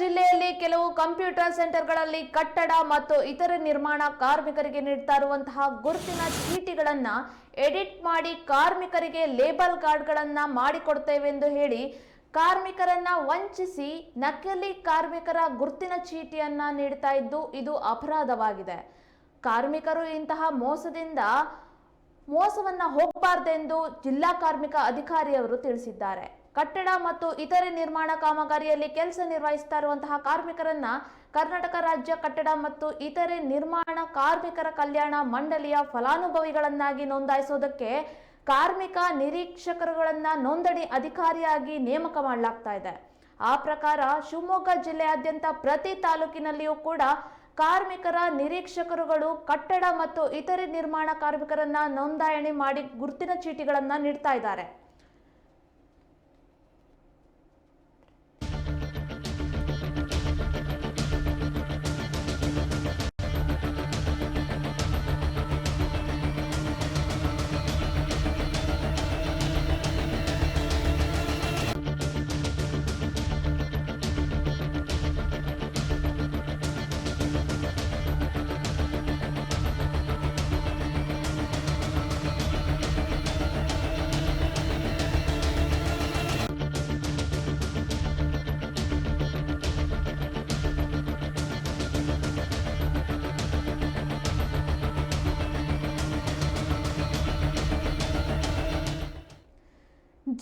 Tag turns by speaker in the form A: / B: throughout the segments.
A: ಜಿಲ್ಲೆಯಲ್ಲಿ ಕೆಲವು ಕಂಪ್ಯೂಟರ್ ಸೆಂಟರ್ಗಳಲ್ಲಿ ಕಟ್ಟಡ ಮತ್ತು ಇತರೆ ನಿರ್ಮಾಣ ಕಾರ್ಮಿಕರಿಗೆ ನೀಡ್ತಾ ಇರುವಂತಹ ಗುರುತಿನ ಚೀಟಿಗಳನ್ನ ಎಡಿಟ್ ಮಾಡಿ ಕಾರ್ಮಿಕರಿಗೆ ಲೇಬಲ್ ಕಾರ್ಡ್ಗಳನ್ನ ಮಾಡಿಕೊಡ್ತೇವೆ ಎಂದು ಹೇಳಿ ಕಾರ್ಮಿಕರನ್ನ ವಂಚಿಸಿ ನಕಲಿ ಕಾರ್ಮಿಕರ ಗುರುತಿನ ಚೀಟಿಯನ್ನ ನೀಡ್ತಾ ಇದ್ದು ಇದು ಅಪರಾಧವಾಗಿದೆ. ಕಾರ್ಮಿಕರು ಇಂತಹ ಮೋಸದಿಂದ ಮೋಸವನ್ನ ಹೋಗಬಾರ್ದೆಂದು ಜಿಲ್ಲಾ ಕಾರ್ಮಿಕ ಅಧಿಕಾರಿಯವರು ತಿಳಿಸಿದ್ದಾರೆ. ಕಟ್ಟಡ ಮತ್ತು ಇತರೆ ನಿರ್ಮಾಣ ಕಾಮಗಾರಿಯಲ್ಲಿ ಕೆಲಸ ನಿರ್ವಹಿಸ್ತಾ ಇರುವಂತಹ ಕಾರ್ಮಿಕರನ್ನ ಕರ್ನಾಟಕ ರಾಜ್ಯ ಕಟ್ಟಡ ಮತ್ತು ಇತರೆ ನಿರ್ಮಾಣ ಕಾರ್ಮಿಕರ ಕಲ್ಯಾಣ ಮಂಡಳಿಯ ಫಲಾನುಭವಿಗಳನ್ನಾಗಿ ನೋಂದಾಯಿಸೋದಕ್ಕೆ ಕಾರ್ಮಿಕ ನಿರೀಕ್ಷಕರುಗಳನ್ನ ನೋಂದಣಿ ಅಧಿಕಾರಿಯಾಗಿ ನೇಮಕ ಮಾಡಲಾಗ್ತಾ ಇದೆ. ಆ ಪ್ರಕಾರ ಶಿವಮೊಗ್ಗ ಜಿಲ್ಲೆಯಾದ್ಯಂತ ಪ್ರತಿ ತಾಲೂಕಿನಲ್ಲಿಯೂ ಕೂಡ ಕಾರ್ಮಿಕರ ನಿರೀಕ್ಷಕರುಗಳು ಕಟ್ಟಡ ಮತ್ತು ಇತರೆ ನಿರ್ಮಾಣ ಕಾರ್ಮಿಕರನ್ನ ನೋಂದಾಯಣಿ ಮಾಡಿ ಗುರುತಿನ ಚೀಟಿಗಳನ್ನ ನೀಡ್ತಾ ಇದ್ದಾರೆ.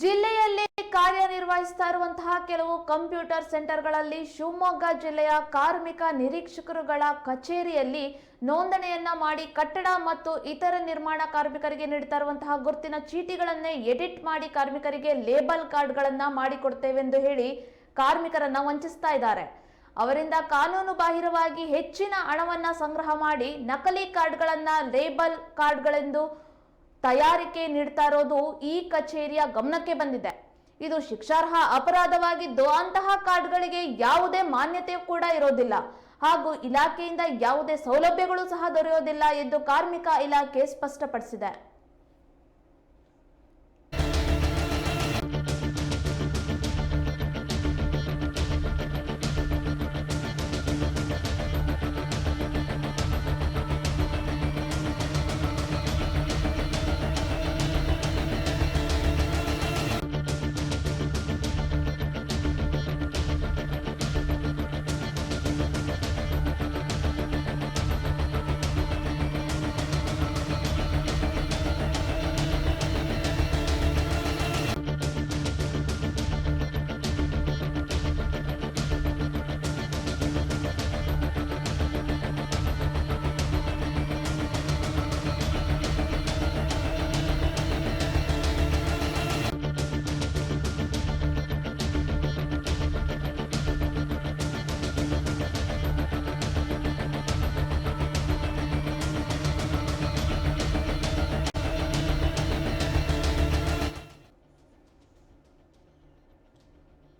A: ಜಿಲ್ಲೆಯಲ್ಲಿ ಕಾರ್ಯನಿರ್ವಹಿಸ್ತಾ ಇರುವಂತಹ ಕೆಲವು ಕಂಪ್ಯೂಟರ್ ಸೆಂಟರ್ಗಳಲ್ಲಿ ಶಿವಮೊಗ್ಗ ಜಿಲ್ಲೆಯ ಕಾರ್ಮಿಕ ನಿರೀಕ್ಷಕರುಗಳ ಕಚೇರಿಯಲ್ಲಿ ನೋಂದಣಿಯನ್ನ ಮಾಡಿ ಕಟ್ಟಡ ಮತ್ತು ಇತರ ನಿರ್ಮಾಣ ಕಾರ್ಮಿಕರಿಗೆ ನೀಡ್ತಾ ಇರುವಂತಹ ಗುರುತಿನ ಚೀಟಿಗಳನ್ನೇ ಎಡಿಟ್ ಮಾಡಿ ಕಾರ್ಮಿಕರಿಗೆ ಲೇಬಲ್ ಕಾರ್ಡ್ಗಳನ್ನ ಮಾಡಿಕೊಡ್ತೇವೆಂದು ಹೇಳಿ ಕಾರ್ಮಿಕರನ್ನ ವಂಚಿಸ್ತಾ ಇದ್ದಾರೆ. ಅವರಿಂದ ಕಾನೂನು ಬಾಹಿರವಾಗಿ ಹೆಚ್ಚಿನ ಹಣವನ್ನ ಸಂಗ್ರಹ ಮಾಡಿ ನಕಲಿ ಕಾರ್ಡ್ಗಳನ್ನ ಲೇಬಲ್ ಕಾರ್ಡ್ಗಳೆಂದು ತಯಾರಿಕೆ ನೀಡ್ತಾ ಇರೋದು ಈ ಕಚೇರಿಯ ಗಮನಕ್ಕೆ ಬಂದಿದೆ. ಇದು ಶಿಕ್ಷಾರ್ಹ ಅಪರಾಧವಾಗಿದ್ದು ಅಂತಹ ಕಾರ್ಡ್ಗಳಿಗೆ ಯಾವುದೇ ಮಾನ್ಯತೆ ಕೂಡ ಇರೋದಿಲ್ಲ. ಹಾಗೂ ಇಲಾಖೆಯಿಂದ ಯಾವುದೇ ಸೌಲಭ್ಯಗಳು ಸಹ ದೊರೆಯೋದಿಲ್ಲ ಎಂದು ಕಾರ್ಮಿಕ ಇಲಾಖೆ ಸ್ಪಷ್ಟಪಡಿಸಿದೆ.